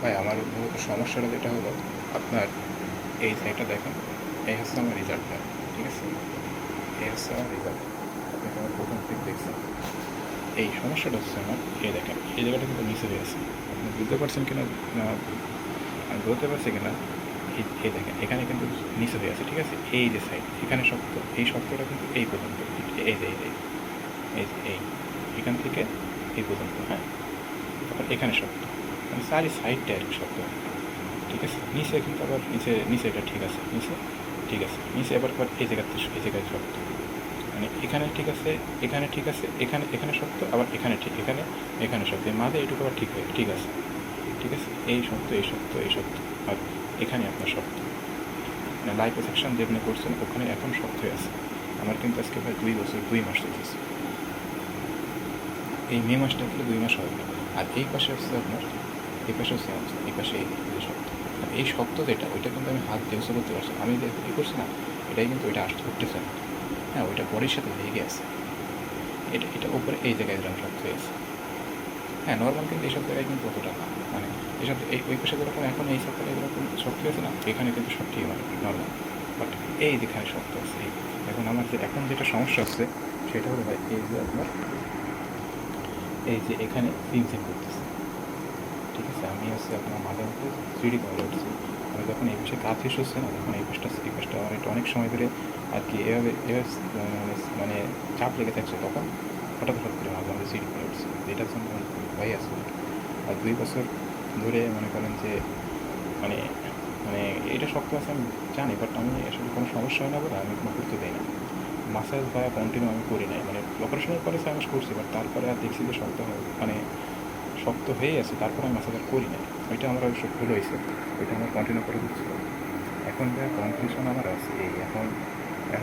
ভাই, আমার মূলত সমস্যাটা যেটা হলো, আপনার এই সাইডটা দেখেন, এই হচ্ছে আমার রেজাল্টটা ঠিক আছে? এই হচ্ছে আমার রেজাল্ট আপনি আমার প্রথম থেকে দেখছেন। এই সমস্যাটা হচ্ছে আমার, এই দেখেন, এই জায়গাটা কিন্তু হয়ে আছে আপনি বুঝতে পারছেন কিনা আমি বলতে পারছি কিনা? এই দেখেন, এখানে কিন্তু নিচে হয়ে আছে ঠিক আছে? এই যে সাইড এখানে শক্ত এই শক্তটা কিন্তু এই পর্যন্ত, এই যে, এই এই এখান থেকে এই পর্যন্ত হ্যাঁ? তারপর এখানে শক্ত চারি সাইডটা আর কি শক্ত ঠিক আছে? নিচে কিন্তু আবার নিচে নিচে এটা ঠিক আছে। নিচে, ঠিক আছে। নিচে আবার আবার এই জায়গাতে এই জায়গায় শক্ত। মানে এখানে ঠিক আছে, এখানে ঠিক আছে, এখানে এখানে শক্ত, আবার এখানে ঠিক, এখানে এখানে শক্ত। মাঝে এটুকু আবার ঠিক হয়ে ঠিক আছে। ঠিক আছে? এই শক্ত এই শক্ত এই শক্ত। আর এখানে আপনার শক্ত। মানে লাইফ সেকশন যেখানে করছেন, ওখানে এখন শক্ত হয়ে আছে। আমার কিন্তু আজকে প্রায় দুই বছর, দুই মাস চলতেছে এই মে মাসটা গেলে দুই মাস হবে। আর এই পাশে হচ্ছে আপনার এই পাশে হচ্ছে আমার, এই পাশে এই শক্ত এই শক্ত যেটা, ওইটা কিন্তু আমি হাত দিয়ে করতে পারছি আমি যে ই করছি না, এটাই কিন্তু ওইটা আসতে উঠতেছে না। হ্যাঁ ওইটা বডির সাথে লেগে আছে। এটা এটা উপরে এই জায়গায় শক্ত হয়ে আছে হ্যাঁ নর্মাল কিন্তু এইসব জায়গায় কিন্তু অতটা না। মানে এসব এই, ওই পাশে যেরকম এখন এই সব যেরকম শক্ত আছে না, এখানে কিন্তু ঠিক মানে নর্মাল বাট এই যেখানে শক্ত আছে এখন আমার যে, এখন যেটা সমস্যা হচ্ছে, সেটা হলো ভাই এই যে আপনার, এই যে এখানে ফিনসিং করতেছে। ঠিক আছে, আমি হচ্ছে আপনার মাঝে মধ্যে সিঁড়ি করে উঠছি আমি যখন এই পাশে কাজ শেষ হচ্ছে না, তখন এই পাশটা এই পাশটা আমার এটা অনেক সময় ধরে আর কি এভাবে এভাবে মানে চাপ লেগে থাকছে তখন হঠাৎ হঠাৎ করে মাঝে মাঝে সিঁড়ি করে উঠছে যেটার জন্য আমার ভয় আছে। আর দুই বছর ধরে মনে করেন যে মানে মানে এটা শক্ত আছে আমি জানি বাট আমি আসলে কোনো সমস্যা হয় না বলে আমি কোনো করতে দেই না। মাসাজ বা কন্টিনিউ আমি করি নাই। মানে অপারেশনের পরে সাইমাস করছি বাট তারপরে আর দেখছি যে শক্ত হয় মানে শক্ত হয়েই আছে, তারপর আমি মাসাজ আর করি না ওইটা আমার অবশ্য ভুল হয়েছে। ওইটা আমার কন্টিনিউ করে দিচ্ছিল এখন যা কনফিউশন আমার আছে, এই এখন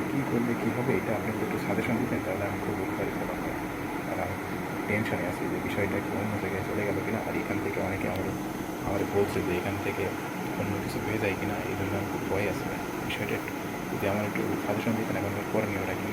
কী করলে কী হবে, এটা আপনি একটু সাজেশন দিতেন, তাহলে আমি খুব উপকারিত হতাম। আর আমি টেনশনে আছি যে বিষয়টা কি অন্য জায়গায় চলে গেল কিনা, আর এখান থেকে অনেকে আমার আমার বলছে যে এখান থেকে অন্য কিছু হয়ে যায় কিনা, এই জন্য আমি খুব ভয় আছে। বিষয়টা একটু, যদি আমার একটু সাজেশন দিতেন, এখন করণীয়টা কি?